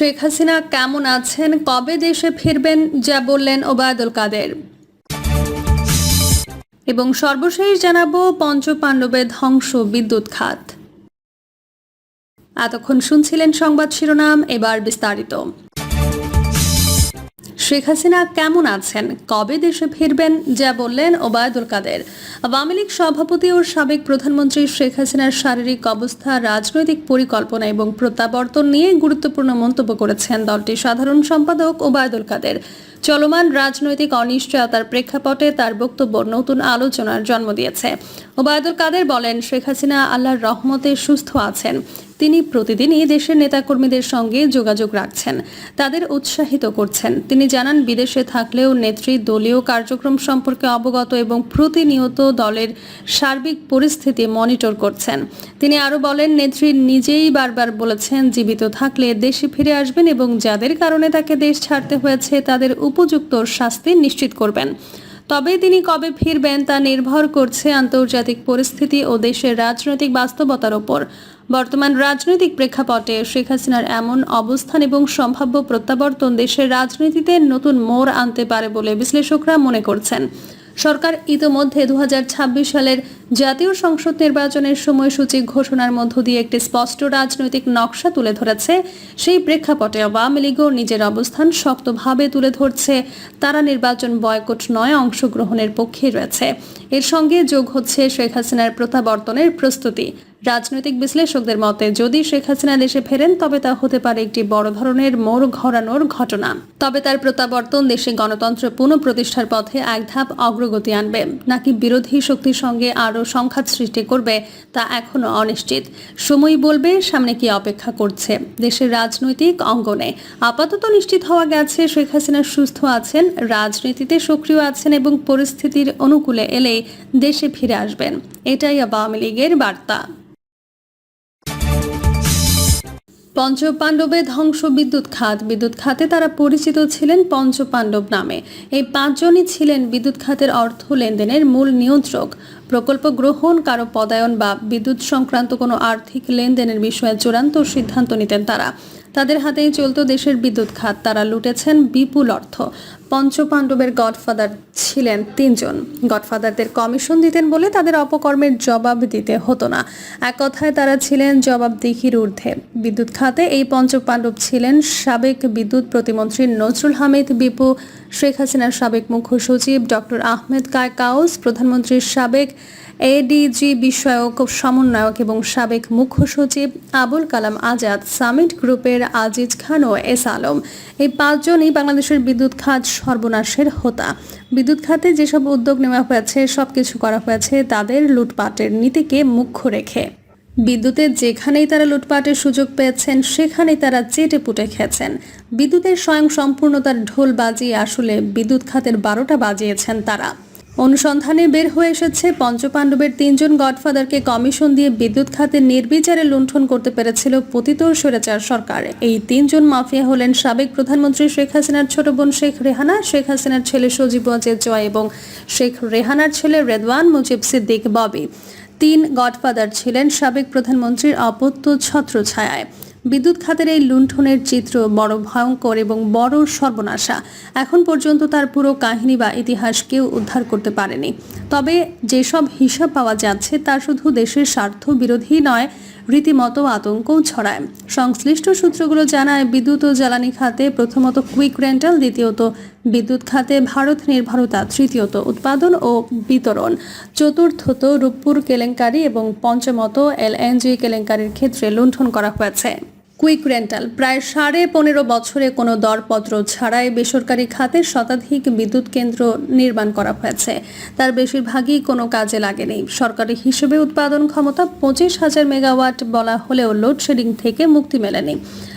শেখ হাসিনা কেমন আছেন? কবে দেশে ফিরবেন? যা বললেন ওবায়দুল কাদের। এবং সর্বশেষ জানাব পঞ্চপাণ্ডবের ধ্বংস বিদ্যুৎ খাত। এতক্ষণ শুনছিলেন সংবাদ শিরোনাম, এবার বিস্তারিত। শেখ হাসিনা কেমন আছেন? কবে দেশে ফিরবেন? যা বললেন ওবায়দুল কাদের। আওয়ামী লীগ সভাপতি ও সাবেক প্রধানমন্ত্রী শেখ হাসিনার শারীরিক অবস্থা, রাজনৈতিক পরিকল্পনা এবং প্রত্যাবর্তন নিয়ে গুরুত্বপূর্ণ মন্তব্য করেছেন দলটির সাধারণ সম্পাদক ওবায়দুল কাদের। চলমান রাজনৈতিক অনিশ্চয়তার প্রেক্ষাপটে তার বক্তব্য নতুন আলোচনার জন্ম দিয়েছে। ওবায়দুল কাদের বলেন, শেখ হাসিনা আল্লাহর রহমতে সুস্থ আছেন। তিনি প্রতিদিনই দেশের নেতাকর্মীদের সঙ্গে যোগাযোগ রাখছেন, তাদের উৎসাহিত করছেন। তিনি জানান, বিদেশে থাকলেও নেত্রী দলীয় কার্যক্রম সম্পর্কে অবগত এবং প্রতিনিয়ত দলের সার্বিক পরিস্থিতি মনিটর করছেন। তিনি আরও বলেন, নেত্রী নিজেই বারবার বলেছেন, জীবিত থাকলে দেশে ফিরে আসবেন এবং যাদের কারণে তাকে দেশ ছাড়তে হয়েছে, তাদের উপযুক্ত শাস্তি নিশ্চিত করবেন। তবে তিনি কবে ফিরবেন তা নির্ভর করছে আন্তর্জাতিক পরিস্থিতি ও দেশের রাজনৈতিক বাস্তবতার ওপর। বর্তমান রাজনৈতিক প্রেক্ষাপটে শেখ হাসিনার এমন অবস্থান এবং সম্ভাব্য প্রত্যাবর্তন দেশের রাজনীতিতে নতুন মোড় আনতে পারে বলে বিশ্লেষকরা মনে করছেন। সরকার ইতোমধ্যে দু হাজার ছাব্বিশ সালের জাতীয় সংসদ নির্বাচনের সময়সূচি ঘোষণার মধ্য দিয়ে একটি স্পষ্ট রাজনৈতিক নকশা তুলে ধরেছে। সেই প্রেক্ষাপটে আওয়ামী লীগও নিজের অবস্থান শক্তভাবে তুলে ধরছে। তারা নির্বাচন বয়কট নয়, অংশগ্রহণের পক্ষে রয়েছে। এর সঙ্গে যোগ হচ্ছে শেখ হাসিনার প্রত্যাবর্তনের প্রস্তুতি। রাজনৈতিক বিশ্লেষকদের মতে, যদি শেখ হাসিনা দেশে ফেরেন, তবে তা হতে পারে একটি বড় ধরনের মোড় ঘোরানোর ঘটনা। তবে তার প্রত্যাবর্তন দেশে গণতন্ত্র পুনঃপ্রতিষ্ঠার পথে এক ধাপ অগ্রগতি আনবে, নাকি বিরোধী শক্তির সঙ্গে আরও সংঘাত সৃষ্টি করবে, তা এখনও অনিশ্চিত। সময় বলবে সামনে কি অপেক্ষা করছে। দেশের রাজনৈতিক অঙ্গনে আপাতত নিশ্চিত হওয়া গেছে, শেখ হাসিনা সুস্থ আছেন, রাজনীতিতে সক্রিয় আছেন এবং পরিস্থিতির অনুকূলে এলেই দেশে ফিরে আসবেন। এটাই আওয়ামী লীগের বার্তা। পঞ্চপাণ্ডবে ধ্বংস বিদ্যুৎ খাত। বিদ্যুৎ খাতে তারা পরিচিত ছিলেন পঞ্চপাণ্ডব নামে। এই পাঁচজনই ছিলেন বিদ্যুৎ খাতের অর্থ লেনদেনের মূল নিয়ন্ত্রক। প্রকল্প গ্রহণ কারও পদায়ন বা বিদ্যুৎ সংক্রান্ত কোনো আর্থিক লেনদেনের বিষয়ে চূড়ান্ত সিদ্ধান্ত নিতেন তারা। তাদের হাতেই চলত দেশের বিদ্যুৎ খাত। তারা লুটেছেন বিপুল অর্থ। পঞ্চপাণ্ডবের গডফাদার ছিলেন তিনজন। গডফাদারদের কমিশন দিতেন বলে তাদের অপকর্মের জবাব দিতে হতো না। এক কথায় তারা ছিলেন জবাবদিহির ঊর্ধ্বে। বিদ্যুৎ খাতে এই পঞ্চপাণ্ডব ছিলেন সাবেক বিদ্যুৎ প্রতিমন্ত্রী নজরুল হামিদ, বিপু শেখ হাসিনার সাবেক মুখ্য সচিব ডক্টর আহমেদ কায় কাউস প্রধানমন্ত্রীর সাবেক এডিজি বিষয়ক সমন্বয়ক এবং সাবেক মুখ্য সচিব আবুল কালাম আজাদ, সামিট গ্রুপের আজিজ খান ও এস আলম। এই পাঁচজনই বাংলাদেশের বিদ্যুৎ খাত সর্বনাশের হোতা। বিদ্যুৎ খাতে যেসব উদ্যোগ নেওয়া হয়েছে সব কিছু করা হয়েছে তাদের লুটপাটের নীতিকে মুখ্য রেখে। বিদ্যুতের যেখানেই তারা লুটপাটের সুযোগ পেয়েছেন, সেখানেই তারা চেটে পুটে খেয়েছেন। বিদ্যুতের স্বয়ং সম্পূর্ণতার ঢোল বাজিয়ে আসলে বিদ্যুৎ খাতের বারোটা বাজিয়েছেন তারা। অনুসন্ধানে বের হয়ে এসেছে পঞ্চপাণ্ডবের তিনজন গডফাদারকে কমিশন দিয়ে বিদ্যুৎ খাতে নির্বিচারে লুণ্ঠন করতে পেরেছিল পতিত স্বৈরাচার সরকার। এই তিনজন মাফিয়া হলেন সাবেক প্রধানমন্ত্রী শেখ হাসিনার ছোট বোন শেখ রেহানা, শেখ হাসিনার ছেলে সজীব ওয়াজেদ জয় এবং শেখ রেহানার ছেলে রেদওয়ান মুজিব সিদ্দিক ববি। তিন গডফাদার ছিলেন সাবেক প্রধানমন্ত্রীর অপত্য ছত্রছায়ায়। বিদ্যুৎ খাতের এই লুণ্ঠনের চিত্র বড় ভয়ঙ্কর এবং বড় সর্বনাশা। এখন পর্যন্ত তার পুরো কাহিনী বা ইতিহাস কেউ উদ্ধার করতে পারেনি। তবে যেসব হিসাব পাওয়া যাচ্ছে, তা শুধু দেশের স্বার্থ বিরোধী নয়, রীতিমতো আতঙ্কও ছড়ায়। সংশ্লিষ্ট সূত্রগুলো জানায়, বিদ্যুৎ ও জ্বালানি খাতে প্রথমত কুইক রেন্টাল, দ্বিতীয়ত বিদ্যুৎ খাতে ভারত নির্ভরতা তৃতীয়ত উৎপাদন ও বিতরণ, চতুর্থত রূপপুর কেলেঙ্কারি এবং পঞ্চমত এলএনজি কেলেঙ্কারির ক্ষেত্রে লুণ্ঠন করা হয়েছে। কুইক রেন্টাল, প্রায় সাড়ে পনেরো বছরে কোনো দরপত্র ছাড়াই বেসরকারি খাতে শতাধিক বিদ্যুৎ কেন্দ্র নির্মাণ করা হয়েছে। তার বেশিরভাগই কোনো কাজে লাগেনি। সরকারি হিসেবে উৎপাদন ক্ষমতা পঁচিশ হাজার মেগাওয়াট বলা হলেও লোডশেডিং থেকে মুক্তি মেলেনি।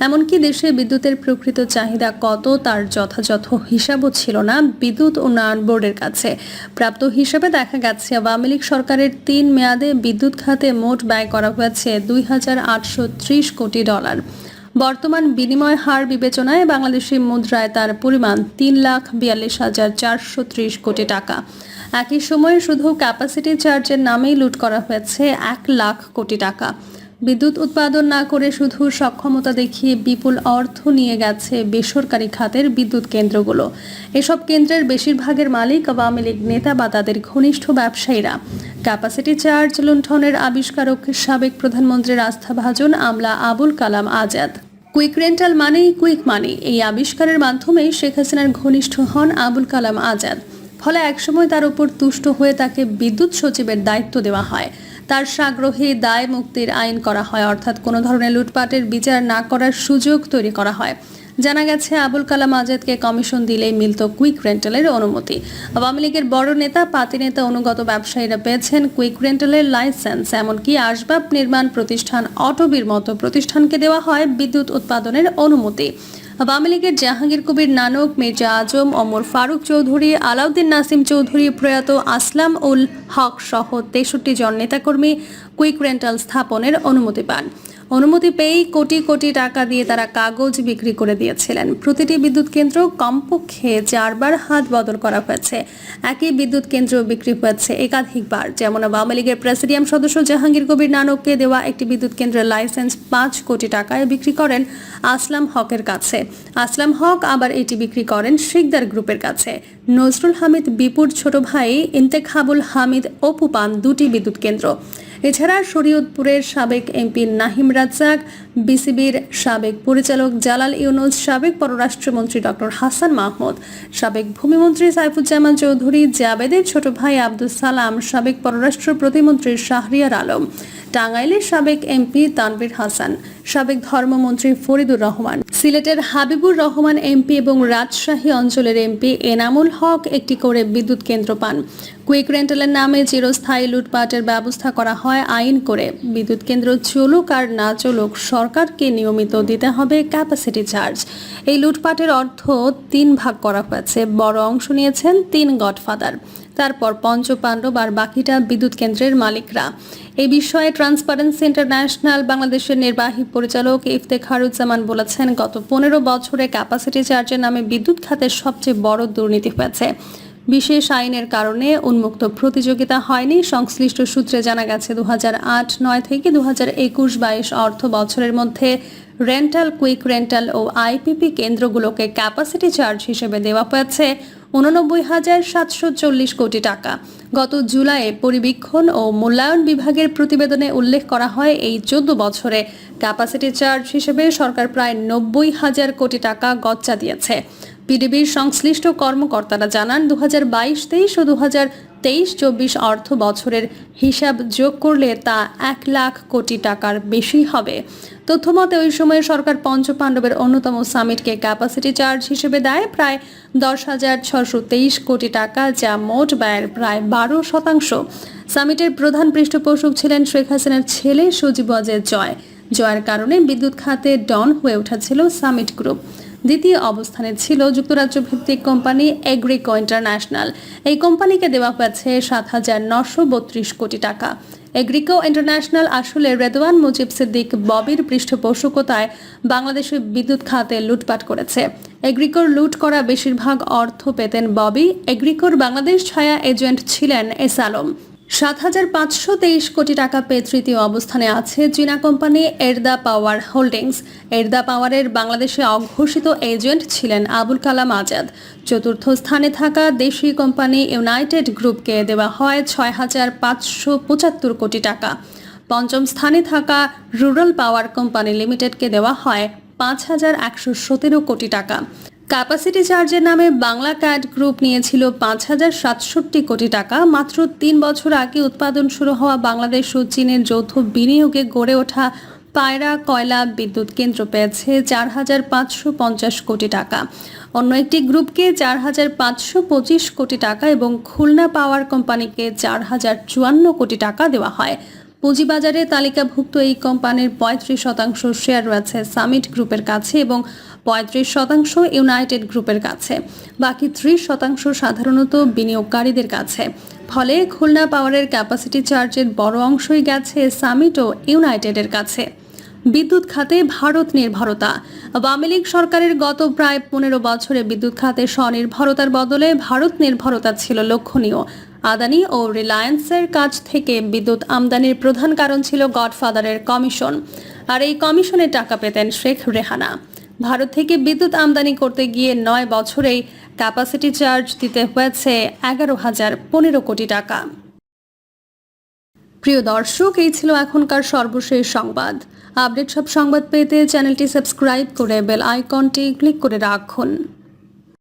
এমনকি দেশে বিদ্যুতের প্রকৃত চাহিদা কত তার যথাযথ হিসাবও ছিল না বিদ্যুৎ উন্নয়ন বোর্ডের কাছে। প্রাপ্ত হিসাবে দেখা গেছে, আওয়ামী লীগ সরকারের তিন মেয়াদে বিদ্যুৎ খাতে মোট ব্যয় করা হয়েছে দুই হাজার আটশো ত্রিশ কোটি ডলার। বর্তমান বিনিময় হার বিবেচনায় বাংলাদেশি মুদ্রায় তার পরিমাণ তিন লাখ বিয়াল্লিশ হাজার চারশো ত্রিশ কোটি টাকা। একই সময়ে শুধু ক্যাপাসিটি চার্জের নামেই লুট করা হয়েছে এক লাখ কোটি টাকা। বিদ্যুৎ উৎপাদন না করে শুধু সক্ষমতা দেখিয়ে বিপুল অর্থ নিয়ে গেছে বেসরকারি খাতের বিদ্যুৎ কেন্দ্রগুলো। এসব কেন্দ্রের বেশিরভাগের মালিক আওয়ামী লীগ নেতা বা তাদের ঘনিষ্ঠ ব্যবসায়ীরা। ক্যাপাসিটি চার্জ লুণ্ঠনের আবিষ্কারক সাবেক প্রধানমন্ত্রীর আস্থাভাজন আমলা আবুল কালাম আজাদ। কুইক রেন্টাল মানেই কুইক মানি এই আবিষ্কারের মাধ্যমেই শেখ হাসিনার ঘনিষ্ঠ হন আবুল কালাম আজাদ। ফলে একসময় তার উপর তুষ্ট হয়ে তাকে বিদ্যুৎ সচিবের দায়িত্ব দেওয়া হয়। তার সাগ্রহে দায় মুক্তির আইন করা হয়, অর্থাৎ কোনো ধরনের লুটপাটের বিচার না করার সুযোগ তৈরি করা হয়। জানা গেছে, আবুল কালাম আজাদকে কমিশন দিলেই মিলত কুইক রেন্টালের অনুমতি। আওয়ামী লীগের বড় নেতা, পাতি নেতা, অনুগত ব্যবসায়ীরা পেয়েছেন কুইক রেন্টালের লাইসেন্স। এমনকি আসবাব নির্মাণ প্রতিষ্ঠান অটোবির মতো প্রতিষ্ঠানকে দেওয়া হয় বিদ্যুৎ উৎপাদনের অনুমতি। আওয়ামী লীগের জাহাঙ্গীর কবির নানক মির্জা আজম অমর ফারুক চৌধুরী আলাউদ্দিন নাসিম চৌধুরী প্রয়াত আসলাম উল হক সহ তেষট্টি জন নেতাকর্মী কুইক রেন্টাল স্থাপনের অনুমতি পান অনুমতি পেয়েই কোটি কোটি টাকা দিয়ে তারা কাগজ বিক্রি করে দিয়েছিলেন। প্রতিটি বিদ্যুৎ কেন্দ্র কমপক্ষে চারবার হাত বদল করা হয়েছে। একই বিদ্যুৎ কেন্দ্র বিক্রি হয়েছে একাধিকবার। যেমন আওয়ামী লীগের প্রেসিডিয়াম সদস্য জাহাঙ্গীর কবির নানককে দেওয়া একটি বিদ্যুৎ কেন্দ্রের লাইসেন্স পাঁচ কোটি টাকায় বিক্রি করেন আসলাম হকের কাছে। আসলাম হক আবার এটি বিক্রি করেন শিকদার গ্রুপের কাছে। নজরুল হামিদ বিপুর ছোট ভাই ইন্তেখাবুল হামিদ অপু পান দুটি বিদ্যুৎ কেন্দ্র। এছাড়া শরীয়তপুরের সাবেক এমপি নাহিম রাজ্জাক, বিসিবির সাবেক পরিচালক জালাল ইউনুস, সাবেক পররাষ্ট্রমন্ত্রী ডক্টর হাসান মাহমুদ, সাবেক ভূমিমন্ত্রী সাইফুজ্জামান চৌধুরী, জাবেদের ছোট ভাই আব্দুল সালাম, সাবেক পররাষ্ট্র প্রতিমন্ত্রী শাহরিয়ার আলম, টাঙ্গাইলের সাবেক এমপি তানভীর হাসান সাবেক ধর্মমন্ত্রী ফরিদুর রহমান। সিলেটের হাবিবুর রহমান এমপি এবং রাজশাহী অঞ্চলের এমপি এনামুল হক একটি করে বিদ্যুৎ কেন্দ্র পান। কুইক রেন্টালের নামে চিরস্থায়ী লুটপাটের ব্যবস্থা করা হয় আইন করে। বিদ্যুৎ কেন্দ্র চলুক আর না চলুক, সরকারকে নিয়মিত দিতে হবে ক্যাপাসিটি চার্জ এই লুটপাটের অর্থ তিন ভাগ করা হয়েছে, বড় অংশ নিয়েছেন তিন গডফাদার তারপর পঞ্চপাণ্ডব আর বাকিটা বিদ্যুৎ কেন্দ্রের মালিকরা। এই বিষয়ে ট্রান্সপারেন্সি ইন্টারন্যাশনাল বাংলাদেশের নির্বাহী পরিচালক ইফতেখারুজ্জামান বলেছেন, গত পনেরো বছরে ক্যাপাসিটি চার্জের নামে বিদ্যুৎ খাতের সবচেয়ে বড় দুর্নীতি হয়েছে। বিশেষ আইনের কারণে উন্মুক্ত প্রতিযোগিতা হয়নি। সংশ্লিষ্ট সূত্রে জানা গেছে দু আট নয় থেকে দু হাজার একুশ বাইশ অর্থ বছরের মধ্যে রেন্টাল কুইক রেন্টাল ও আইপিপি কেন্দ্রগুলোকে ক্যাপাসিটি চার্জ হিসেবে দেওয়া হয়েছে। উননব্বই হাজার সাতশো চল্লিশ কোটি টাকা। গত জুলাইয়ে পরিবীক্ষণ ও মূল্যায়ন বিভাগের প্রতিবেদনে উল্লেখ করা হয় এই চোদ্দ বছরে ক্যাপাসিটি চার্জ হিসেবে সরকার প্রায় নব্বই হাজার কোটি টাকা গচ্চা দিয়েছে। পিডিবির সংশ্লিষ্ট কর্মকর্তারা জানান দু হাজার বাইশ তেইশ ও দু হাজার তেইশ চব্বিশ অর্থ বছরের হিসাব যোগ করলে তা এক লাখ কোটি টাকার বেশি হবে। তথ্যমতে, ওই সময়ে সরকার পঞ্চপাণ্ডবের অন্যতম সামিটকে ক্যাপাসিটি চার্জ হিসেবে দেয় প্রায় দশ হাজার ছশো তেইশ কোটি টাকা, যা মোট ব্যয়ের প্রায় বারো শতাংশ। সামিটের প্রধান পৃষ্ঠপোষক ছিলেন শেখ হাসিনার ছেলে সজীব জয়। জয়ের কারণে বিদ্যুৎ খাতে ডন হয়ে উঠেছিল সামিট গ্রুপ। দ্বিতীয় অবস্থানে ছিল যুক্তরাজ্য ভিত্তিক কোম্পানি এগ্রিকো ইন্টারন্যাশনাল। এই কোম্পানিকে দেওয়া হয়েছে সাত হাজার নশো বত্রিশ কোটি টাকা। এগ্রিকো ইন্টারন্যাশনাল আসলে রেদওয়ান মুজিব সিদ্দিক ববির পৃষ্ঠপোষকতায় বাংলাদেশের বিদ্যুৎ খাতে লুটপাট করেছে। এগ্রিকোর লুট করা বেশিরভাগ অর্থ পেতেন ববি। এগ্রিকোর বাংলাদেশ ছায়া এজেন্ট ছিলেন এস আলম। সাত হাজার পাঁচশো তেইশ কোটি টাকা পেয়ে তৃতীয় অবস্থানে আছে চীনা কোম্পানি এরদা পাওয়ার হোল্ডিংস। এরদা পাওয়ারের বাংলাদেশে অঘোষিত এজেন্ট ছিলেন আবুল কালাম আজাদ। চতুর্থ স্থানে থাকা দেশি কোম্পানি ইউনাইটেড গ্রুপকে দেওয়া হয় ছয় হাজার পাঁচশো পঁচাত্তর কোটি টাকা। পঞ্চম স্থানে থাকা রুরাল পাওয়ার কোম্পানি লিমিটেডকে দেওয়া হয় পাঁচ হাজার একশো সতেরো কোটি টাকা। ক্যাপাসিটি চার্জের নামে বাংলা ক্যাড গ্রুপ নিয়েছিল পাঁচ হাজার সাতষট্টি কোটি টাকা। মাত্র তিন বছর আগে উৎপাদন শুরু হওয়া বাংলাদেশ ও চীনের যৌথ বিনিয়োগে গড়ে ওঠা পায়রা, কয়লা, বিদ্যুৎ কেন্দ্র পেয়েছে চার হাজার পাঁচশো পঞ্চাশ কোটি টাকা। অন্য একটি গ্রুপকে চার হাজার পাঁচশো পঁচিশ কোটি টাকা এবং খুলনা পাওয়ার কোম্পানিকে চার হাজার চুয়ান্ন কোটি টাকা দেওয়া হয়। পুঁজিবাজারে তালিকাভুক্ত এই কোম্পানির পঁয়ত্রিশ শতাংশ শেয়ার রয়েছে সামিট গ্রুপের কাছে এবং পঁয়ত্রিশ শতাংশ ইউনাইটেড গ্রুপের কাছে। বাকি ত্রিশ শতাংশ সাধারণত বিনিয়োগকারীদের কাছে। ফলে খুলনা পাওয়ারের ক্যাপাসিটি চার্জের বড় অংশই গেছে সামিট ও ইউনাইটেডের কাছে। বিদ্যুৎ খাতে ভারত নির্ভরতা। আওয়ামী লীগ সরকারের গত প্রায় পনেরো বছরে বিদ্যুৎ খাতে স্বনির্ভরতার বদলে ভারত নির্ভরতা ছিল লক্ষণীয়। আদানি ও রিলায়েন্সের কাছ থেকে বিদ্যুৎ আমদানির প্রধান কারণ ছিল গডফাদারের কমিশন। আর এই কমিশনে টাকা পেতেন শেখ রেহানা। ভারত থেকে বিদ্যুৎ আমদানি করতে গিয়ে নয় বছরেই ক্যাপাসিটি চার্জ দিতে হয়েছে এগারো হাজার পনেরো কোটি টাকা। প্রিয় দর্শক, এই ছিল এখনকার সর্বশেষ সংবাদ। আপডেট সব সংবাদ পেতে চ্যানেলটি সাবস্ক্রাইব করে বেল আইকনটি ক্লিক করে রাখুন।